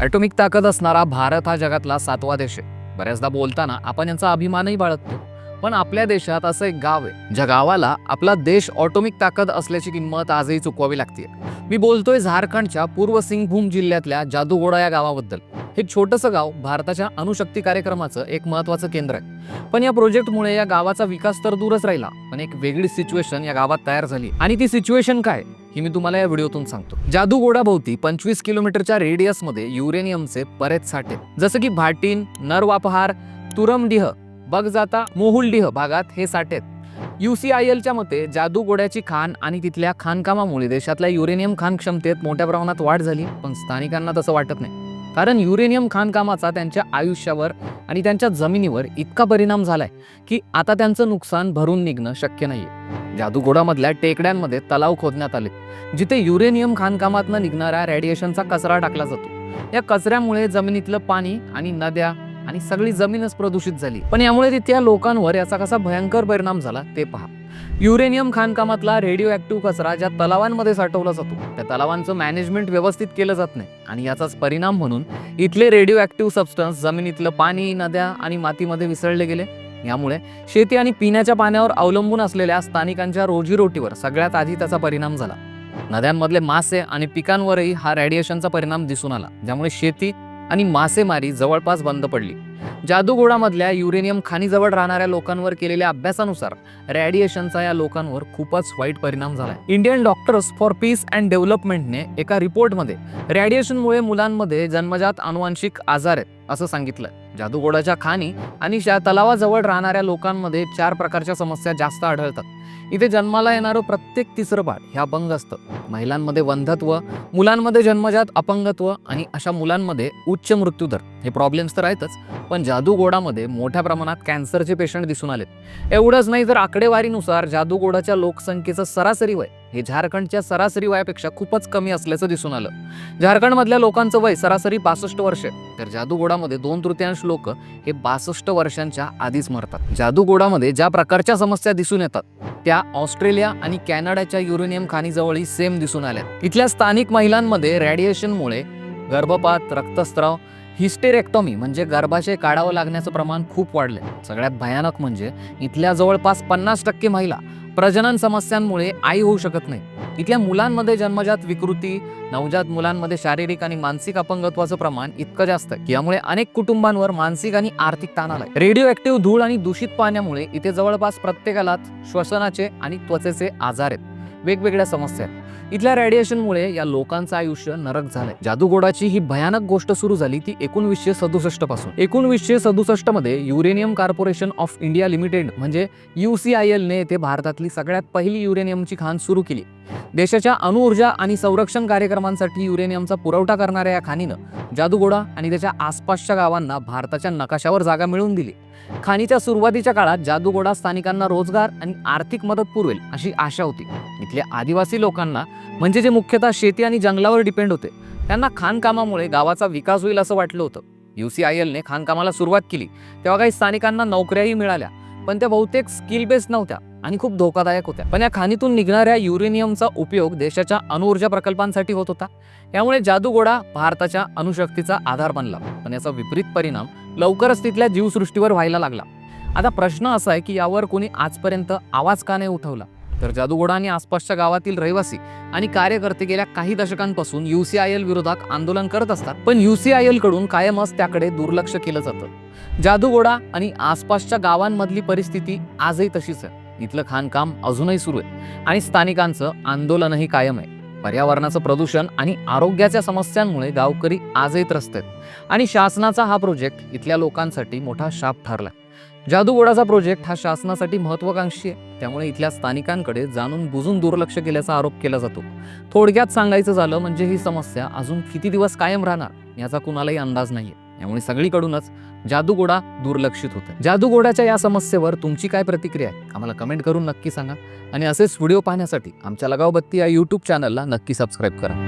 Atomic ताकद असणारा भारत हा जगातला सातवा देश आहे. बऱ्याचदा बोलताना आपण यांचा अभिमानही बाळगतो. पण आपल्या देशात असं एक गाव आहे ज्या गावाला आपला देश ऑटोमिक ताकद असल्याची किंमत आजही चुकवावी लागते. मी बोलतोय झारखंडच्या पूर्व सिंगभूम जिल्ह्यातल्या जादूगोडा या गावाबद्दल. हे छोटंसं गाव भारताच्या अणुशक्ती कार्यक्रमाचं एक महत्वाचं केंद्र आहे. पण या प्रोजेक्टमुळे या गावाचा विकास तर दूरच राहिला पण एक वेगळी सिच्युएशन या गावात तयार झाली आणि ती सिच्युएशन काय ही मी तुम्हाला या व्हिडिओतून सांगतो. जादूगोडा भोवती पंचवीस किलोमीटरच्या रेडियसमध्ये युरेनियमचे बरेच साठे. जसं की भाटीन नरवापहार तुरमडीह बगजाता मोहुलडीह भागात हे साठे आहेत यू सी आय एलच्या मते जादूगोड्याची खाण आणि तिथल्या खाणकामामुळे देशातल्या युरेनियम खाण क्षमतेत मोठ्या प्रमाणात वाढ झाली पण स्थानिकांना तसं वाटत नाही. कारण युरेनियम खाणकामाचा त्यांच्या आयुष्यावर आणि त्यांच्या जमिनीवर इतका परिणाम झालाय की आता त्यांचं नुकसान भरून निघणं शक्य नाहीये. जादूगोडामधल्या टेकड्यांमध्ये तलाव खोदण्यात आले जिथे युरेनियम खाणकामातनं निघणाऱ्या रेडिएशनचा कचरा टाकला जातो. या कचऱ्यामुळे जमिनीतलं पाणी आणि नद्या आणि सगळी जमीनच प्रदूषित झाली. पण यामुळे तिथल्या लोकांवर याचा कसा भयंकर परिणाम झाला ते पहा. युरेनियम खाणकामातला रेडिओ ऍक्टिव्ह कचरा ज्या तलावांमध्ये साठवला जातो त्या तलावांचं मॅनेजमेंट व्यवस्थित केलं जात नाही. आणि याचाच परिणाम म्हणून इथले रेडिओ ऍक्टिव्ह सबस्टन्स जमिनीतलं पाणी नद्या आणि मातीमध्ये विसळले गेले. यामुळे शेती आणि पिण्याच्या पाण्यावर अवलंबून असलेल्या स्थानिकांच्या रोजीरोटीवर सगळ्यात आधी त्याचा परिणाम झाला. नद्यांमधले मासे आणि पिकांवरही हा रेडिएशनचा परिणाम दिसून आला ज्यामुळे शेती आणि मासेमारी जवळपास बंद पडली. जादूगोडामधल्या युरेनियम खाणीजवळ राहणाऱ्या लोकांवर केलेल्या अभ्यासानुसार रॅडिएशनचा या लोकांवर खूपच वाईट परिणाम झाला. Indian Doctors for Peace and डेव्हलपमेंटने एका रिपोर्टमध्ये रॅडिएशनमुळे मुलांमध्ये जन्मजात अनुवांशिक आजार आहेत असं सांगितलं. जादूगोडाच्या खाणी आणि तलावाजवळ राहणाऱ्या लोकांमध्ये चार प्रकारच्या समस्या जास्त आढळतात. इथे जन्माला येणारं प्रत्येक तिसरं पाठ हे अपंग असतं. महिलांमध्ये वंधत्व मुलांमध्ये जन्मजात अपंगत्व आणि अशा मुलांमध्ये उच्च मृत्यूदर. हे प्रॉब्लेम्स तर आहेतच पण जादूगोडामध्ये मोठ्या प्रमाणात कॅन्सरचे पेशंट दिसून आलेत. एवढंच नाही तर आकडेवारीनुसार जादूगोडाच्या लोकसंख्येचं सरासरी वय हे झारखंडच्या सरासरी वयापेक्षा खूपच कमी असल्याचं दिसून आलं. झारखंडमधल्या लोकांचं वय सरासरी बासष्ट वर्ष आहे. तर जादूगोडामध्ये दोन तृतीयांश लोक हे बासष्ट वर्षांच्या आधीच मरतात. जादूगोडामध्ये ज्या प्रकारच्या समस्या दिसून येतात त्या ऑस्ट्रेलिया आणि कॅनडाच्या युरेनियम खाणीजवळही सेम दिसून आल्या इथल्या स्थानिक महिलांमध्ये रेडिएशनमुळे गर्भपात रक्तस्राव हिस्टेरेक्टॉमी म्हणजे गर्भाशय काढावं लागण्याचं प्रमाण खूप वाढले सगळ्यात भयानक म्हणजे इथल्या जवळपास पन्नास टक्के महिला प्रजनन समस्यांमुळे आई होऊ शकत नाही. इथल्या मुलांमध्ये जन्मजात विकृती नवजात मुलांमध्ये शारीरिक आणि मानसिक अपंगत्वाचं प्रमाण इतकं जास्त की यामुळे अनेक कुटुंबांवर मानसिक आणि आर्थिक ताण आलाय. रेडिओ ऍक्टिव्ह धूळ आणि दूषित पाण्यामुळे इथे जवळपास प्रत्येकाला श्वसनाचे आणि त्वचेचे आजार आहेत. वेगवेगळ्या समस्या आहेत. इथल्या रेडिएशनमुळे या लोकांचं आयुष्य नरक झालंय. जादूगोडाची ही भयानक गोष्ट सुरू झाली ती एकोणवीसशे सदुसष्टपासून. एकोणवीसशे सदुसष्टमध्ये Uranium Corporation of India Limited म्हणजे यू सी आय एलने येथे भारतातली सगळ्यात पहिली युरेनियमची खाण सुरू केली. देशाच्या अणुऊर्जा आणि संरक्षण कार्यक्रमांसाठी युरेनियमचा पुरवठा करणाऱ्या या खाणीनं जादूगोडा आणि त्याच्या आसपासच्या गावांना भारताच्या नकाशावर जागा मिळवून दिली. खाणीच्या सुरुवातीच्या काळात जादूगोडा स्थानिकांना रोजगार आणि आर्थिक मदत पुरवेल अशी आशा होती. इथल्या आदिवासी लोकांना म्हणजे जे मुख्यतः शेती आणि जंगलावर डिपेंड होते त्यांना खाणकामामुळे गावाचा विकास होईल असं वाटलं होतं. यू सी आय एलने खाणकामाला सुरुवात केली तेव्हा काही स्थानिकांना नोकऱ्याही मिळाल्या. पण त्या बहुतेक स्किल बेस्ड नव्हत्या आणि खूप धोकादायक होत्या. पण या खाणीतून निघणाऱ्या युरेनियमचा उपयोग देशाच्या अणुऊर्जा प्रकल्पांसाठी होत होता. यामुळे जादूगोडा भारताच्या अणुशक्तीचा आधार बनला. पण याचा विपरीत परिणाम लवकरच तिथल्या जीवसृष्टीवर व्हायला लागला. आता प्रश्न असा आहे की यावर कोणी आजपर्यंत आवाज का नाही उठवला? तर जादूगोडा आणि आसपासच्या गावातील रहिवासी आणि कार्यकर्ते गेल्या काही दशकांपासून युसीआयएल विरोधात आंदोलन करत असतात. पण युसीआयएलकडून कायमच त्याकडे दुर्लक्ष केलं जातं. जादूगोडा आणि आसपासच्या गावांमधली परिस्थिती आजही तशीच आहे. इथलं खाणकाम अजूनही सुरू आहे आणि स्थानिकांचं आंदोलनही कायम आहे. पर्यावरणाचं प्रदूषण आणि आरोग्याच्या समस्यांमुळे गावकरी आजही त्रस्त आहेत. आणि शासनाचा हा प्रोजेक्ट इथल्या लोकांसाठी मोठा शाप ठरला जादूगोडाचा प्रोजेक्ट हा शासनासाठी महत्वाकांक्षी आहे. त्यामुळे इथल्या स्थानिकांकडे जाणून बुजून दुर्लक्ष केल्याचा आरोप केला जातो. थोडक्यात सांगायचं झालं म्हणजे ही समस्या अजून किती दिवस कायम राहणार याचा कुणालाही अंदाज नाहीये. यामुळे सगळीकडूनच जादूगोडा दुर्लक्षित होतं जादूगोडाच्या या समस्येवर तुमची काय प्रतिक्रिया आहे? आम्हाला कमेंट करून नक्की सांगा. आणि असेच व्हिडिओ पाहण्यासाठी आमच्या लगावबत्ती या यूट्यूब चॅनलला नक्की सबस्क्राईब करा.